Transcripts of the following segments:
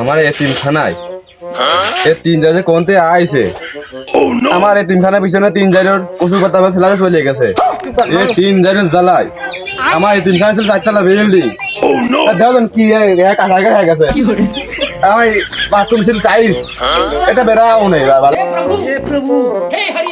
আমার এতিমখানায় এ তিন জাজে কোনতে আইছে। আমার এতিমখানার পিছনে তিন জাজের উঁচু কথা ফেলাতে চলে গেছে। এ তিন জাজের জ্বালায়। আমার এতিমখানা ছিল চারতলা বিল্ডিং। দেখুন কি কাঁচা হয়ে গেছে। আমার বাথরুম ছিল টাইলস। এটা বেড়াও নেই বাবা। হে প্রভু। হে হরি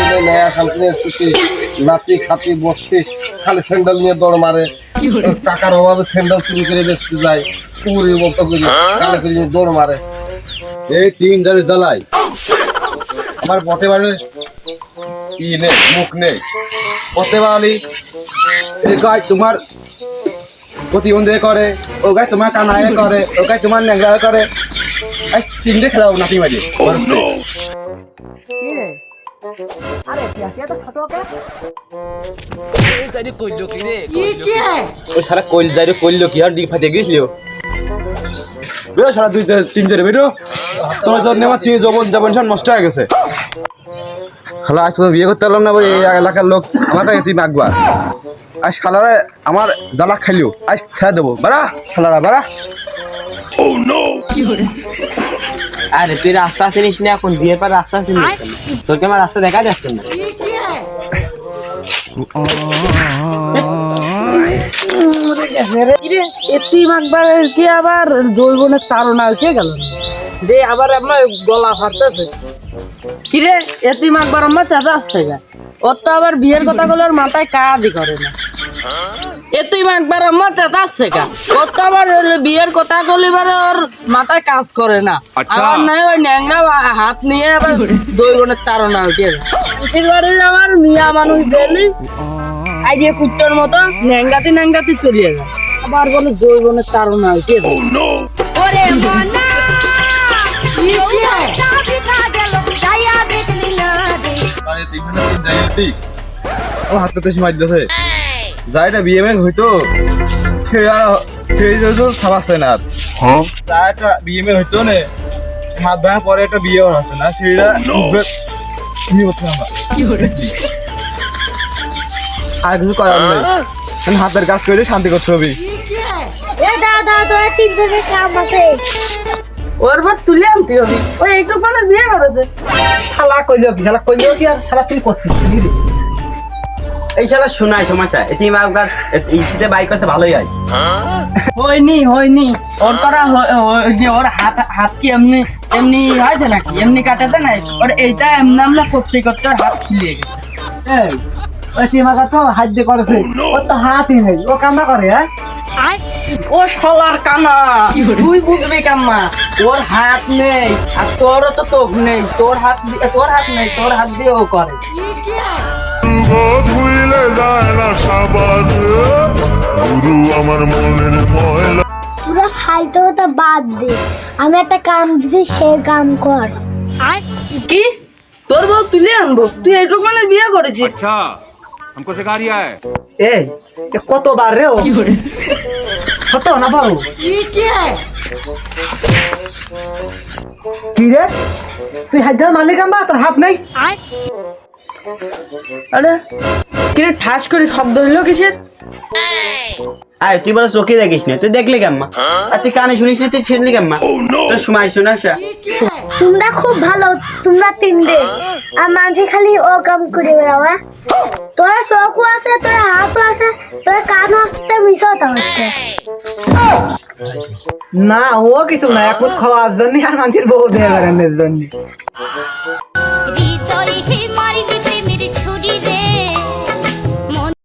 নেই নেয়া শান্তি নেই সুতি নাতি খাতি বসতে খালি স্যান্ডেল নিয়ে দৌড় মারে। টাকার অভাবে স্যান্ডেল চুরি করে বেচতে যায় মতো করে কালে করে নিয়ে দৌড় মারে। এই তিন জারের জ্বালাই। আমার পথে বাড়ির ই নেই মুখ নেই। পথে বাড়ি এই গাছ তোমার প্রতিবন্ধী করে ও গাছ তোমার কানায় করে ও গাছ তোমার ন্যাংরা করে। আজ তিনটে খেলাও নাতি মাঝে ওই সারা কইল যাই কইল কি? আর ডিম ফাটে গেছিল। বেরো সারা দুই তিন জনে বেরো। তোর জন্য আমার তিন জবন জবন সব নষ্ট হয়ে গেছে। হ্যালো আজ তোমার বিয়ে করতে পারলাম না বলে এই এলাকার লোক আমার কাছে তুমি একবার আজ খালারে আমার জ্বালা খাইলিও আজ খেয়ে দেবো। বাড়া খালারা বাড়া। আরে তুই রাস্তা চিনিস না এখন বিয়ের পর রাস্তা চিনিস তোকে আমার রাস্তা দেখা যাচ্ছে না? কি আবার? জৈবনের তাড়না উঠে গেল? যে আবার আমার গলা ফাটতেছে। কিরে এতিম আকবর আমার চাচা আসছে ওর তো আবার বিয়ের কথাগুলোর মাথায় কাজই করে না। এতিম একবার আমার চাচা আসছে গা। ওর তো বিয়ের কথা বলিবার ওর মাথায় কাজ করে না। আবার নাই ওই ন্যাংরা হাত নিয়ে আবার জৈবনের তাড়না উঠে যায়। খুশির বাড়ির আমার মিয়া মানুষ গেলি আইডিয়া কুত্তর মতো ন্যাংগাতি ন্যাংগাতি চলিয়ে যায়। আবার বলে জৈবনের তাড়না উঠে ওরে মনা হতি ও হাতটাতে যাইটা বিয়ে মেয়ে হইতো সে আর দিতে তো সাবাসে না। হ্যাঁ? যাইটা বিয়ে মেয়ে হইতো নে হাত ভাঙা পরে একটা বিয়ে আছে না সেটা আমরা? আর কিছু করার নেই। হাতের কাজ করে শান্তি করতে হবে। ওর বার তুলে আনতে হবে। ওই একটু মানে বিয়ে করেছে শালা কইলো কি? শালা কইলো কি আর শালা তুই করছিস? এই শালা শোনায় সমাচার এটি আপনার এই শীতে বাইক করতে ভালোই আছে হয়নি হয়নি। ওর করা ওর হাত হাত কি এমনি এমনি হয়েছে নাকি? এমনি কাটাতে নাই? ওর এইটা এমনি আমরা করতে করতে হাত ফুলিয়ে গেছে। এই ওই তো হাত দিয়ে করেছে। ও তো হাতই নেই। ও কামনা করে হ্যাঁ? ও শালার কানা তুই বুঝবি কাম্মা ওর হাত নেই আর তোরও তো চোখ নেই। তোর হাত দিয়ে তোর হাত নেই তোর হাত দিয়ে ও করে। বোধ হইলে যায় না সাবাদ গুরু আমার মনের ময়লা তোরা ফালতু কথা বাদ দে আমি একটা কাম দিছি সে কাম কর কি তোর বউ তুলে আনবো তুই এইটুকু মানে বিয়ে করেছিস अच्छा हमको सिखा रिया है এই এ কতবার রে ও ছোট না বড় কি রে তুই হাত ধরে মালিক আম্বা তোর হাত নাই আরে কি রে ঠাস করে শব্দ হইল কিসের? আর তুই বলে চোখে দেখিস না তুই দেখলি কেম্মা? আর তুই কানে শুনিস না তুই ছিড়লি কেম্মা? তোর সময় শোনা তোমরা খুব ভালো তোমরা তিনটে। আর মাঝে খালি ও কাম করে বেড়াও হ্যাঁ? তোরা চোখও আছে তোরা হাতও আছে তোরা কানও আছে মিশাও তো আছে। না ও কিছু না এখন খাওয়ার জন্য আর মানুষের বউ দেওয়ার জন্য।